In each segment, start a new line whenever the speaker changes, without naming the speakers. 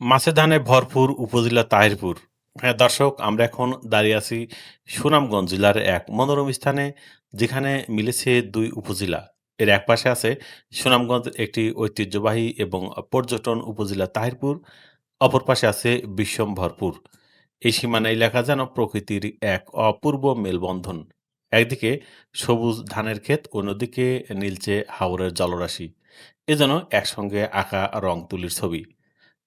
মাছে ধানে ভরপুর, উপজেলা তাহিরপুর। হ্যাঁ দর্শক, আমরা এখন দাঁড়িয়ে আছি সুনামগঞ্জ জেলার এক মনোরম স্থানে, যেখানে মিলেছে দুই উপজেলা। এর এক পাশে আছে সুনামগঞ্জ একটি ঐতিহ্যবাহী এবং পর্যটন উপজেলা তাহিরপুর, অপর পাশে আছে বিশ্বম ভরপুর। এই সীমানা এলাকা যেন প্রকৃতির এক অপূর্ব মেলবন্ধন। একদিকে সবুজ ধানের ক্ষেত, অন্যদিকে নীলচে হাওরের জলরাশি। এ যেন একসঙ্গে আঁকা রং তুলির ছবি।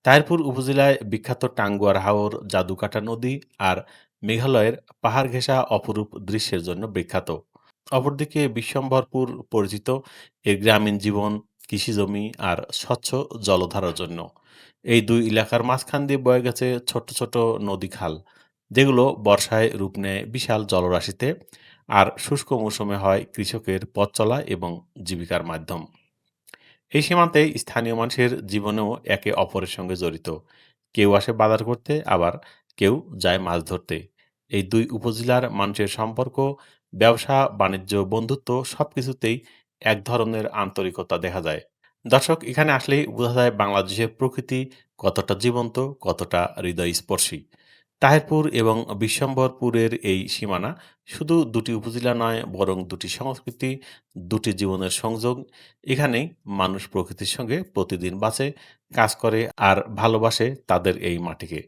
তাহিরপুর উপজেলায় বিখ্যাত টাঙ্গুয়ার হাওর, জাদুকাটা নদী আর মেঘালয়ের পাহাড় ঘেঁষা অপরূপ দৃশ্যের জন্য বিখ্যাত। অপরদিকে বিশ্বম্ভরপুর পরিচিত এর গ্রামীণ জীবন কৃষিজমি আর স্বচ্ছ জলধারার জন্য। এই দুই এলাকার মাঝখান দিয়ে বয়ে গেছে ছোট ছোট নদী খাল। যেগুলো বর্ষায় রূপ নেয় বিশাল জলরাশিতে আর শুষ্ক মৌসুমে হয় কৃষকের পথ চলা এবং জীবিকার মাধ্যম। এই সীমান্তে স্থানীয় মানুষের জীবনেও একে অপরের সঙ্গে জড়িত। কেউ আসে বাজার করতে, আবার কেউ যায় মাছ ধরতে। এই দুই উপজেলার মানুষের সম্পর্ক, ব্যবসা, বাণিজ্য, বন্ধুত্ব সব কিছুতেই এক ধরনের আন্তরিকতা দেখা যায়। দর্শক, এখানে আসলেই বোঝা যায় বাংলাদেশের প্রকৃতি কতটা জীবন্ত, কতটা হৃদয়স্পর্শী। তাহিরপুর এবং বিশ্বম্বরপুরের এই সীমানা শুধু দুটি উপজেলা নয়, বরং দুটি সংস্কৃতি, দুটি জীবনের সংযোগ। এখানেই মানুষ প্রকৃতির সঙ্গে প্রতিদিন বাঁচে, কাজ করে আর ভালোবাসে তাদের এই মাটিকে।